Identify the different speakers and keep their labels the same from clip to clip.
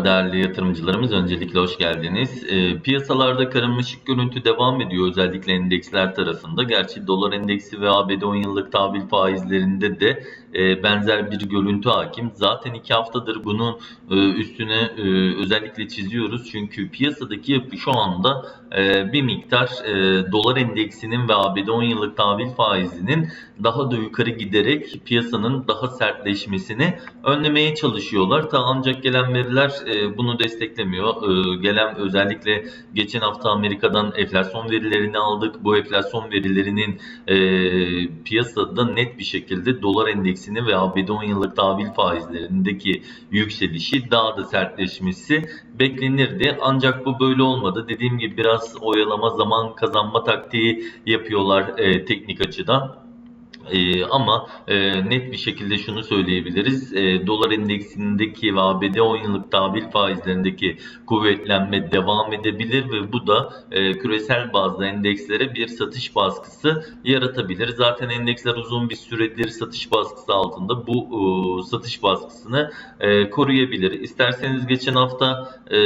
Speaker 1: Merhaba değerli yatırımcılarımız. Öncelikle hoş geldiniz. E, piyasalarda karmaşık görüntü devam ediyor özellikle endeksler tarafında. Gerçi dolar endeksi ve ABD 10 yıllık tahvil faizlerinde de e, benzer bir görüntü hakim. Zaten iki haftadır bunun e, üstüne e, özellikle çiziyoruz. Çünkü piyasadaki yapı şu anda e, bir miktar e, dolar endeksinin ve ABD 10 yıllık tahvil faizinin daha da yukarı giderek piyasanın daha sertleşmesini önlemeye çalışıyorlar. Ta ancak gelen veriler e, bunu desteklemiyor. E, gelen özellikle geçen hafta Amerika'dan enflasyon verilerini aldık. Bu enflasyon verilerinin e, piyasada net bir şekilde dolar endeksini ve ABD 10 yıllık tahvil faizlerindeki yükselişi daha da sertleşmesi beklenirdi. Ancak bu böyle olmadı. Dediğim gibi biraz oyalama zaman kazanma taktiği yapıyorlar teknik açıdan. Ee, ama e, net bir şekilde şunu söyleyebiliriz. E, dolar endeksindeki ve ABD 10 yıllık tahvil faizlerindeki kuvvetlenme devam edebilir ve bu da e, küresel bazda endekslere bir satış baskısı yaratabilir. Zaten endeksler uzun bir süredir satış baskısı altında. Bu e, satış baskısını e, koruyabilir. İsterseniz geçen hafta e,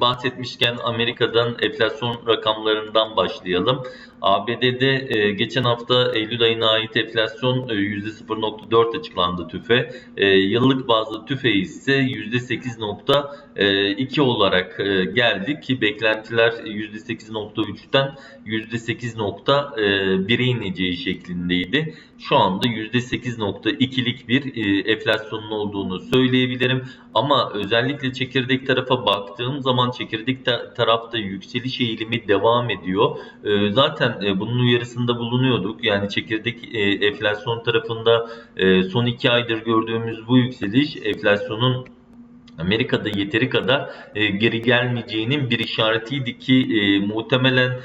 Speaker 1: bahsetmişken Amerika'dan enflasyon rakamlarından başlayalım. ABD'de e, geçen hafta Eylül ayına ait enflasyon e, %0.4 açıklandı TÜFE. E, yıllık bazda TÜFE ise %8.2 olarak e, geldi ki beklentiler %8.3'ten %8.1'e ineceği şeklindeydi. Şu anda %8.2'lik bir e, enflasyonun olduğunu söyleyebilirim. Ama özellikle çekirdek tarafa baktığım zaman çekirdek ta- tarafta yükseliş eğilimi devam ediyor. E, zaten e, bunun uyarısında bulunuyorduk. Yani çekirdek e, enflasyon tarafında e, son iki aydır gördüğümüz bu yükseliş enflasyonun Amerika'da yeteri kadar e, geri gelmeyeceğinin bir işaretiydi ki muhtemelen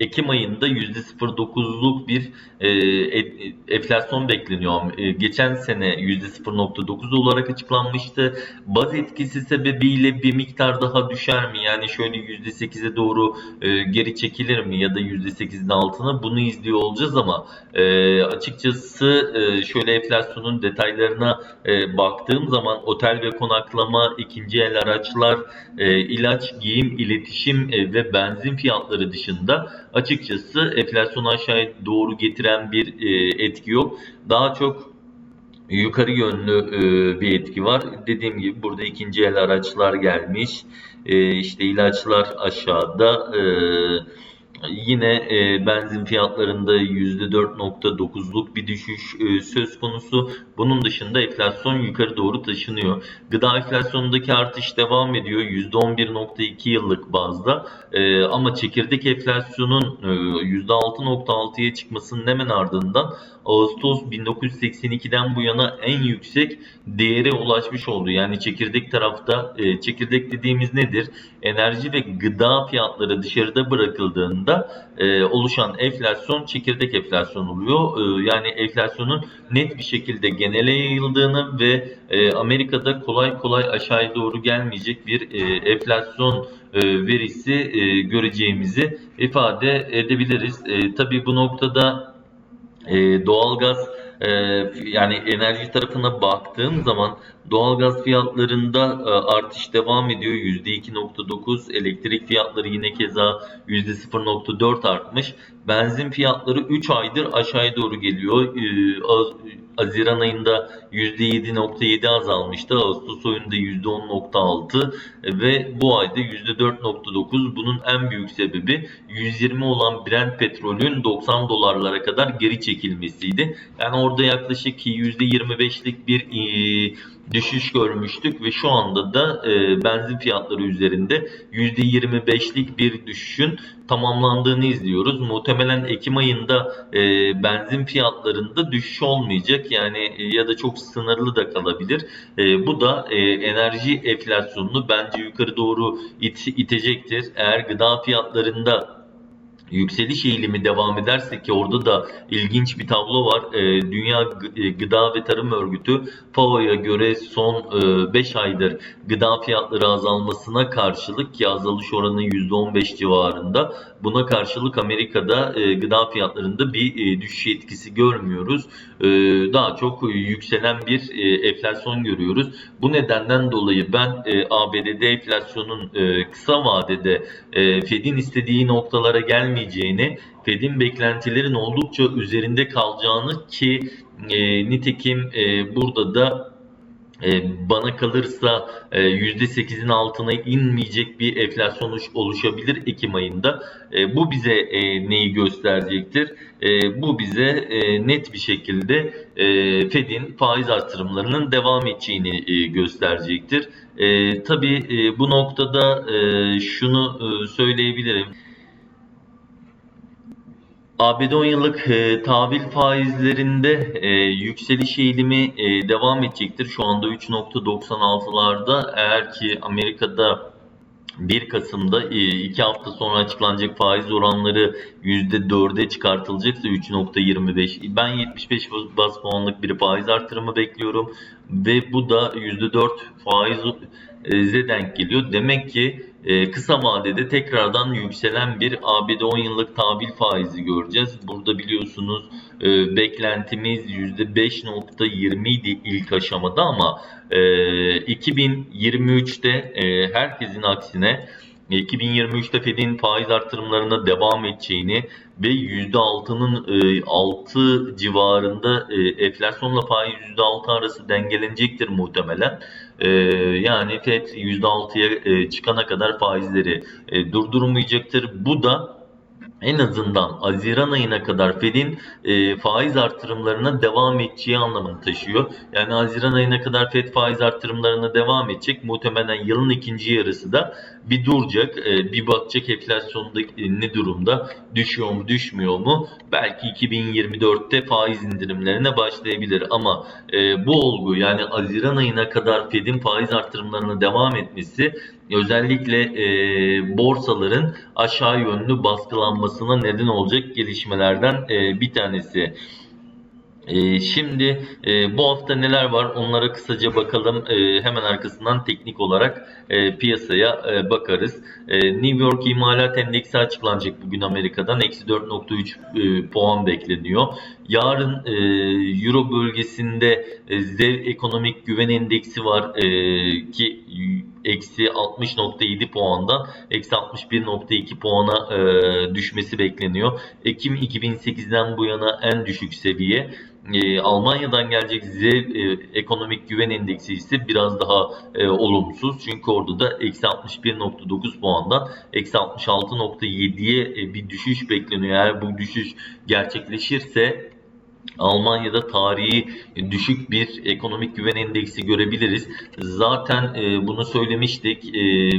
Speaker 1: Ekim ayında %0.9'luk bir e, e, enflasyon bekleniyor. E, geçen sene %0.9 olarak açıklanmıştı. Baz etkisi sebebiyle bir miktar daha düşer mi? Yani şöyle %8'e doğru e, geri çekilir mi ya da %8'in altına bunu izliyor olacağız ama e, açıkçası e, şöyle enflasyonun detaylarına e, baktığım zaman otel ve konaklama, ikinci el araçlar, e, ilaç, giyim, iletişim e, ve benzin fiyatları dışında açıkçası enflasyonu aşağıya doğru getiren bir e, etki yok. Daha çok yukarı yönlü e, bir etki var. Dediğim gibi burada ikinci el araçlar gelmiş. E, işte ilaçlar aşağıda. E, Yine e, benzin fiyatlarında %4.9'luk bir düşüş e, söz konusu. Bunun dışında enflasyon yukarı doğru taşınıyor. Gıda enflasyonundaki artış devam ediyor %11.2 yıllık bazda. E, ama çekirdek enflasyonun e, %6.6'ya çıkmasının hemen ardından Ağustos 1982'den bu yana en yüksek değere ulaşmış oldu. Yani çekirdek tarafta e, çekirdek dediğimiz nedir? Enerji ve gıda fiyatları dışarıda bırakıldığında e, oluşan enflasyon çekirdek enflasyon oluyor. E, yani enflasyonun net bir şekilde genele yayıldığını ve e, Amerika'da kolay kolay aşağıya doğru gelmeyecek bir e, enflasyon e, verisi e, göreceğimizi ifade edebiliriz. E, tabii bu noktada e, doğalgaz e, yani enerji tarafına baktığım zaman doğalgaz fiyatlarında e, artış devam ediyor. %2.9 elektrik fiyatları yine keza %0.4 artmış. Benzin fiyatları 3 aydır aşağıya doğru geliyor. E, az- Haziran ayında %7.7 azalmıştı. Ağustos ayında %10.6 ve bu ayda %4.9. Bunun en büyük sebebi 120 olan Brent petrolün 90 dolarlara kadar geri çekilmesiydi. Yani orada yaklaşık %25'lik bir e, düşüş görmüştük ve şu anda da e, benzin fiyatları üzerinde %25'lik bir düşüşün tamamlandığını izliyoruz. Muhtemelen Ekim ayında e, benzin fiyatlarında düşüş olmayacak yani e, ya da çok sınırlı da kalabilir. E, bu da e, enerji enflasyonunu bence yukarı doğru it, itecektir. Eğer gıda fiyatlarında yükseliş eğilimi devam ederse ki orada da ilginç bir tablo var. E, Dünya e, Gıda ve Tarım Örgütü FAO'ya göre son 5 aydır gıda fiyatları azalmasına karşılık ki azalış oranı %15 civarında. Buna karşılık Amerika'da e, gıda fiyatlarında bir e, düşüş etkisi görmüyoruz. E, daha çok yükselen bir e, enflasyon görüyoruz. Bu nedenden dolayı ben e, ABD'de enflasyonun e, kısa vadede e, Fed'in istediği noktalara gelmeyeceğini, Fed'in beklentilerin oldukça üzerinde kalacağını ki e, nitekim e, burada da e, bana kalırsa e, %8'in altına inmeyecek bir enflasyon oluş- oluşabilir Ekim ayında. E, bu bize e, neyi gösterecektir? E, bu bize e, net bir şekilde e, Fed'in faiz artırımlarının devam edeceğini e, gösterecektir. E, tabii e, bu noktada e, şunu e, söyleyebilirim. ABD 10 yıllık e, tahvil faizlerinde e, yükseliş eğilimi e, devam edecektir. Şu anda 3.96'larda eğer ki Amerika'da 1 Kasım'da 2 hafta sonra açıklanacak faiz oranları %4'e çıkartılacaksa 3.25 ben 75 bas puanlık bir faiz artırımı bekliyorum ve bu da %4 faize denk geliyor. Demek ki e, kısa vadede tekrardan yükselen bir ABD 10 yıllık tahvil faizi göreceğiz. Burada biliyorsunuz e, beklentimiz %5.20 idi ilk aşamada ama e, 2023'te e, herkesin aksine 2023'te Fed'in faiz artırımlarına devam edeceğini ve %6'nın e, 6 civarında e, enflasyonla faiz %6 arası dengelenecektir muhtemelen. E, yani Fed %6'ya e, çıkana kadar faizleri e, durdurmayacaktır. Bu da en azından Haziran ayına kadar Fed'in e, faiz artırımlarına devam edeceği anlamını taşıyor. Yani Haziran ayına kadar Fed faiz artırımlarına devam edecek. Muhtemelen yılın ikinci yarısı da bir duracak. E, bir bakacak enflasyonda e, ne durumda? Düşüyor mu, düşmüyor mu? Belki 2024'te faiz indirimlerine başlayabilir ama e, bu olgu yani Haziran ayına kadar Fed'in faiz artırımlarına devam etmesi özellikle e, borsaların aşağı yönlü baskılanmasına neden olacak gelişmelerden e, bir tanesi. E, şimdi e, bu hafta neler var onlara kısaca bakalım. E, hemen arkasından teknik olarak e, piyasaya e, bakarız. E, New York İmalat Endeksi açıklanacak bugün Amerika'dan. Eksi 4.3 e, puan bekleniyor. Yarın e, Euro bölgesinde e, ZEV Ekonomik Güven Endeksi var e, ki eksi 60.7 puandan eksi 61.2 puana e, düşmesi bekleniyor. Ekim 2008'den bu yana en düşük seviye. E, Almanya'dan gelecek ZEV e, Ekonomik Güven Endeksi ise biraz daha e, olumsuz. Çünkü orada da eksi 61.9 puandan eksi 66.7'ye e, bir düşüş bekleniyor. Eğer bu düşüş gerçekleşirse Almanya'da tarihi düşük bir ekonomik güven endeksi görebiliriz. Zaten e, bunu söylemiştik. E,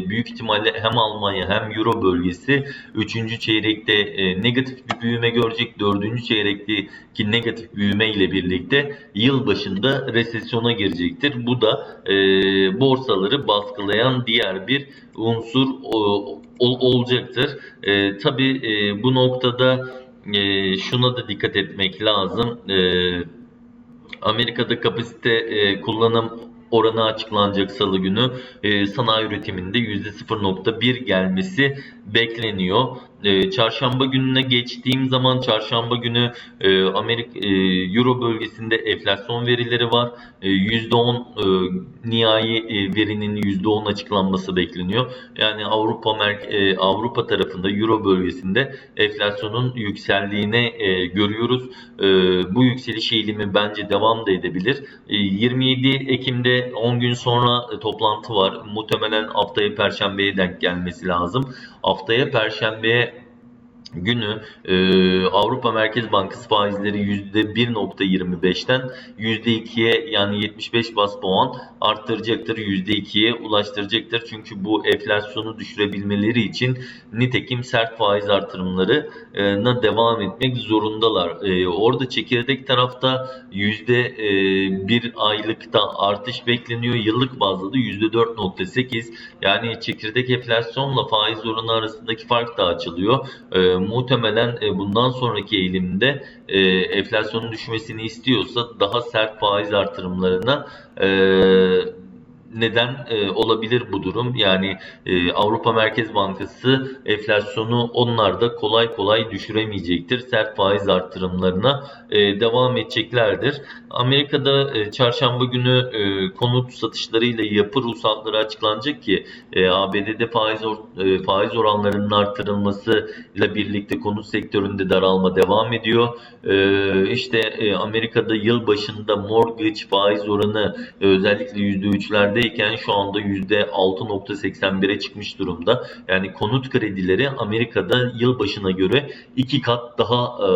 Speaker 1: büyük ihtimalle hem Almanya hem Euro bölgesi 3. çeyrekte e, negatif bir büyüme görecek. 4. çeyrekteki negatif büyüme ile birlikte yıl başında resesyona girecektir. Bu da borsaları baskılayan diğer bir unsur olacaktır. Tabii bu noktada e, şuna da dikkat etmek lazım. E, Amerika'da kapasite e, kullanım oranı açıklanacak salı günü. E, sanayi üretiminde %0.1 gelmesi bekleniyor. E, çarşamba gününe geçtiğim zaman çarşamba günü e, Amerika e, Euro bölgesinde enflasyon verileri var. E, %10 e, nihai e, verinin %10 açıklanması bekleniyor. Yani Avrupa e, Avrupa tarafında Euro bölgesinde enflasyonun yükseldiğini e, görüyoruz. E, bu yükseliş eğilimi bence devam da edebilir. E, 27 Ekim'de 10 gün sonra e, toplantı var. Muhtemelen haftaya Perşembe'ye denk gelmesi lazım. Haftaya Perşembe'ye günü e, Avrupa Merkez Bankası faizleri %1.25'ten %2'ye yani 75 bas puan arttıracaktır. %2'ye ulaştıracaktır. Çünkü bu enflasyonu düşürebilmeleri için nitekim sert faiz artırımlarına devam etmek zorundalar. E, orada çekirdek tarafta %1 aylıkta artış bekleniyor. Yıllık bazda da %4.8 yani çekirdek enflasyonla faiz oranı arasındaki fark da açılıyor. E, muhtemelen e, bundan sonraki eğilimde e, enflasyonun düşmesini istiyorsa daha sert faiz artırımlarına e, neden e, olabilir bu durum? Yani e, Avrupa Merkez Bankası enflasyonu onlar da kolay kolay düşüremeyecektir. Sert faiz artırımlarına e, devam edeceklerdir. Amerika'da e, çarşamba günü e, konut satışlarıyla yapı ruhsatları açıklanacak ki e, ABD'de faiz or- e, faiz oranlarının artırılmasıyla birlikte konut sektöründe daralma devam ediyor. E, işte e, Amerika'da yıl başında mortgage faiz oranı e, özellikle %3'lerdeyken şu anda %6.81'e çıkmış durumda. Yani konut kredileri Amerika'da yıl başına göre iki kat daha e,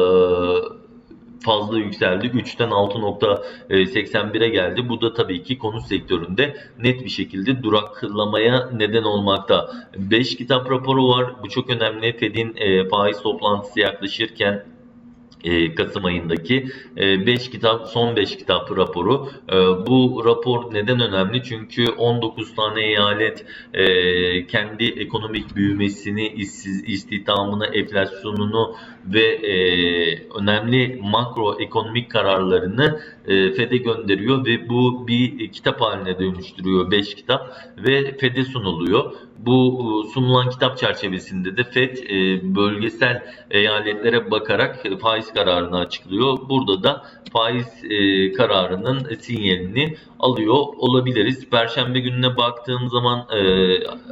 Speaker 1: fazla yükseldi. 3'ten 6.81'e geldi. Bu da tabii ki konut sektöründe net bir şekilde duraklamaya neden olmakta. 5 kitap raporu var. Bu çok önemli. Fed'in e, faiz toplantısı yaklaşırken e, Kasım ayındaki 5 kitap son 5 kitap raporu. E, bu rapor neden önemli? Çünkü 19 tane eyalet e, kendi ekonomik büyümesini, işsiz, istihdamını, enflasyonunu ve e, önemli makro ekonomik kararlarını e, FED'e gönderiyor ve bu bir kitap haline dönüştürüyor 5 kitap ve FED'e sunuluyor. Bu sunulan kitap çerçevesinde de FED e, bölgesel eyaletlere bakarak faiz kararını açıklıyor. Burada da faiz e, kararının sinyalini alıyor olabiliriz. Perşembe gününe baktığım zaman e,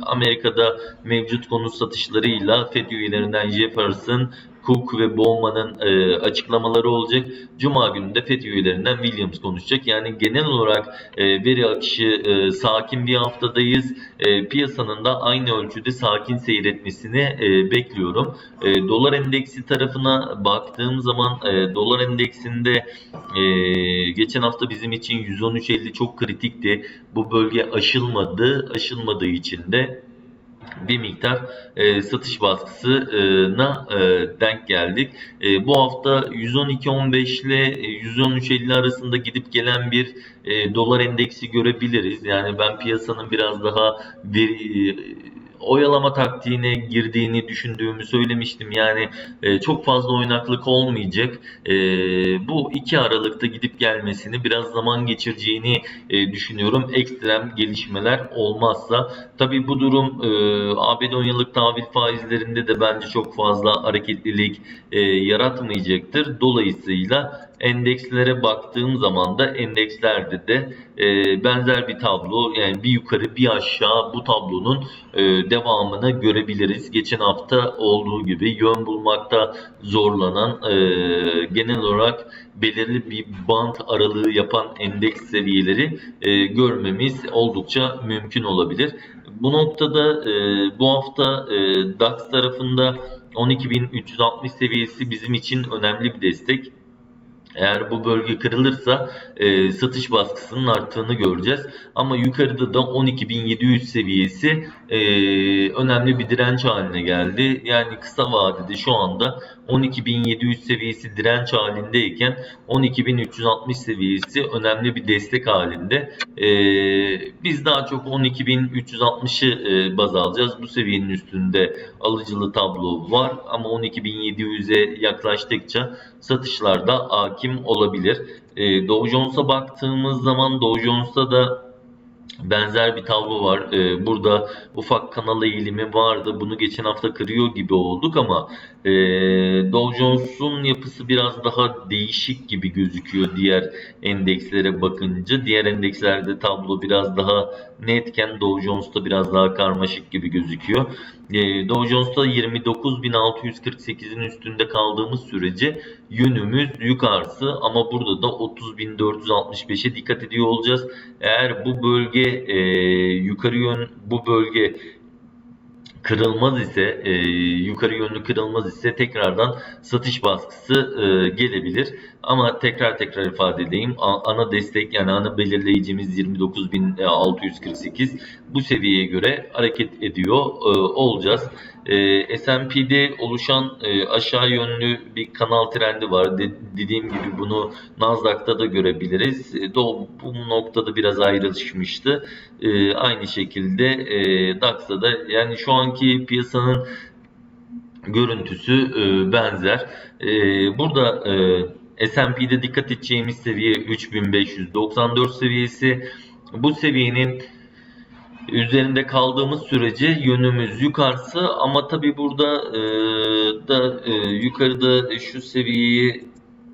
Speaker 1: Amerika'da mevcut konut satışlarıyla FED üyelerinden Jefferson, Cook ve Bowman'ın e, açıklamaları olacak. Cuma günü de FED üyelerinden Williams konuşacak. Yani genel olarak e, veri akışı e, sakin bir haftadayız. E, piyasanın da aynı ölçüde sakin seyretmesini e, bekliyorum. E, dolar endeksi tarafına baktığım zaman e, dolar endeksinde e, geçen hafta bizim için 113.50 çok kritikti. Bu bölge aşılmadı. Aşılmadığı için de bir miktar e, satış baskısına e, denk geldik. E, bu hafta 112.15 ile 113.50 arasında gidip gelen bir e, dolar endeksi görebiliriz. Yani ben piyasanın biraz daha bir e, oyalama taktiğine girdiğini düşündüğümü söylemiştim. Yani e, çok fazla oynaklık olmayacak. E, bu iki Aralık'ta gidip gelmesini biraz zaman geçireceğini e, düşünüyorum. Ekstrem gelişmeler olmazsa. Tabii bu durum e, ABD 10 yıllık tahvil faizlerinde de bence çok fazla hareketlilik e, yaratmayacaktır. Dolayısıyla endekslere baktığım zaman da endekslerde de e, benzer bir tablo yani bir yukarı bir aşağı bu tablonun e, devamını görebiliriz. Geçen hafta olduğu gibi yön bulmakta zorlanan e, genel olarak belirli bir band aralığı yapan endeks seviyeleri e, görmemiz oldukça mümkün olabilir. Bu noktada e, bu hafta e, DAX tarafında 12.360 seviyesi bizim için önemli bir destek. Eğer bu bölge kırılırsa e, satış baskısının arttığını göreceğiz. Ama yukarıda da 12.700 seviyesi e, önemli bir direnç haline geldi. Yani kısa vadede şu anda 12.700 seviyesi direnç halindeyken 12.360 seviyesi önemli bir destek halinde. E, biz daha çok 12.360'ı e, baz alacağız. Bu seviyenin üstünde alıcılı tablo var ama 12.700'e yaklaştıkça satışlarda hakim olabilir. E, Dow Jones'a baktığımız zaman Dow Jones'ta da benzer bir tablo var. Ee, burada ufak kanal eğilimi vardı. Bunu geçen hafta kırıyor gibi olduk ama e, Dow Jones'un yapısı biraz daha değişik gibi gözüküyor diğer endekslere bakınca. Diğer endekslerde tablo biraz daha netken Dow Jones'ta biraz daha karmaşık gibi gözüküyor. E, Dow Jones'ta 29.648'in üstünde kaldığımız sürece yönümüz yukarısı ama burada da 30.465'e dikkat ediyor olacağız. Eğer bu bölge e, yukarı yön bu bölge kırılmaz ise e, yukarı yönlü kırılmaz ise tekrardan satış baskısı e, gelebilir. Ama tekrar tekrar ifade edeyim ana destek yani ana belirleyicimiz 29.648 bu seviyeye göre hareket ediyor e, olacağız. E, S&P'de oluşan e, aşağı yönlü bir kanal trendi var. De, dediğim gibi bunu Nasdaq'ta da görebiliriz. Bu noktada biraz ayrışmıştı. E, aynı şekilde e, DAX'ta da yani şu anki piyasanın görüntüsü benzer. Burada S&P'de dikkat edeceğimiz seviye 3594 seviyesi. Bu seviyenin üzerinde kaldığımız sürece yönümüz yukarısı ama tabi burada e, da e, yukarıda şu seviyeyi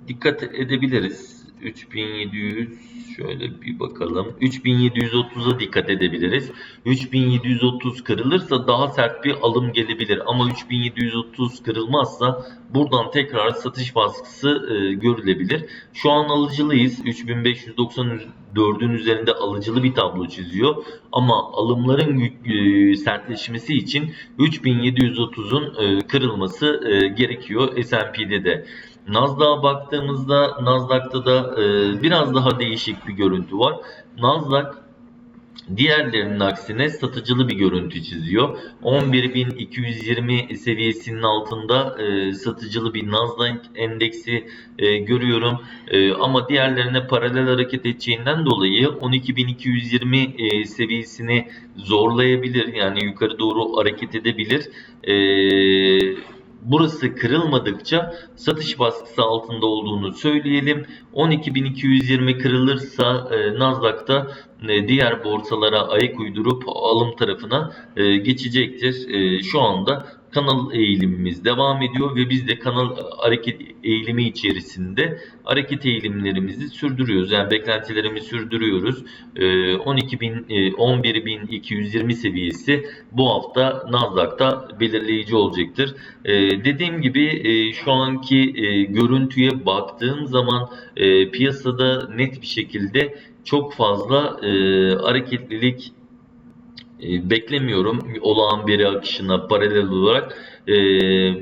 Speaker 1: dikkat edebiliriz. 3700 şöyle bir bakalım. 3730'a dikkat edebiliriz. 3730 kırılırsa daha sert bir alım gelebilir ama 3730 kırılmazsa buradan tekrar satış baskısı e, görülebilir. Şu an alıcılıyız. 3594'ün üzerinde alıcılı bir tablo çiziyor ama alımların e, sertleşmesi için 3730'un e, kırılması e, gerekiyor S&P'de de. Nasdaq'a baktığımızda Nasdaq'ta da e, biraz daha değişik bir görüntü var. Nasdaq diğerlerinin aksine satıcılı bir görüntü çiziyor. 11.220 seviyesinin altında e, satıcılı bir Nasdaq endeksi e, görüyorum. E, ama diğerlerine paralel hareket edeceğinden dolayı 12.220 e, seviyesini zorlayabilir. Yani yukarı doğru hareket edebilir. E, burası kırılmadıkça satış baskısı altında olduğunu söyleyelim. 12.220 kırılırsa e, Nasdaq'ta e, diğer borsalara ayak uydurup alım tarafına e, geçecektir. E, şu anda kanal eğilimimiz devam ediyor ve biz de kanal hareket eğilimi içerisinde hareket eğilimlerimizi sürdürüyoruz. Yani beklentilerimizi sürdürüyoruz. 12.000 e, 11.220 seviyesi bu hafta Nasdaq'ta belirleyici olacaktır. E, dediğim gibi e, şu anki görüntüye baktığım zaman piyasada net bir şekilde çok fazla hareketlilik beklemiyorum olağan veri akışına paralel olarak.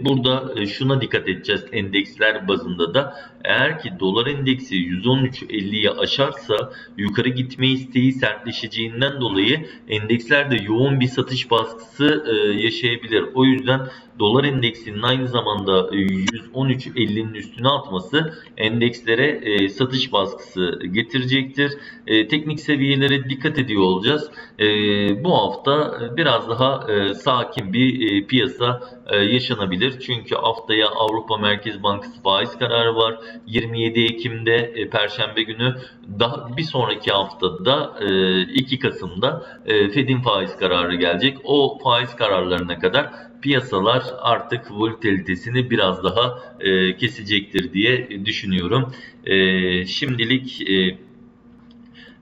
Speaker 1: Burada şuna dikkat edeceğiz endeksler bazında da. Eğer ki dolar endeksi 113.50'yi aşarsa yukarı gitme isteği sertleşeceğinden dolayı endekslerde yoğun bir satış baskısı yaşayabilir. O yüzden dolar endeksinin aynı zamanda 113.50'nin üstüne atması endekslere satış baskısı getirecektir. Teknik seviyelere dikkat ediyor olacağız. Bu hafta biraz daha sakin bir piyasa yaşanabilir. Çünkü haftaya Avrupa Merkez Bankası faiz kararı var. 27 Ekim'de e, Perşembe günü daha bir sonraki haftada e, 2 Kasım'da e, Fed'in faiz kararı gelecek. O faiz kararlarına kadar piyasalar artık volatilitesini biraz daha e, kesecektir diye düşünüyorum. E, şimdilik e,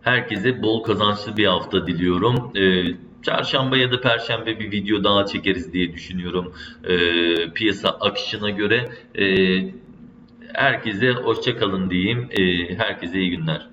Speaker 1: herkese bol kazançlı bir hafta diliyorum. E, çarşamba ya da perşembe bir video daha çekeriz diye düşünüyorum e, piyasa akışına göre. E, Herkese hoşça kalın diyeyim. Ee, herkese iyi günler.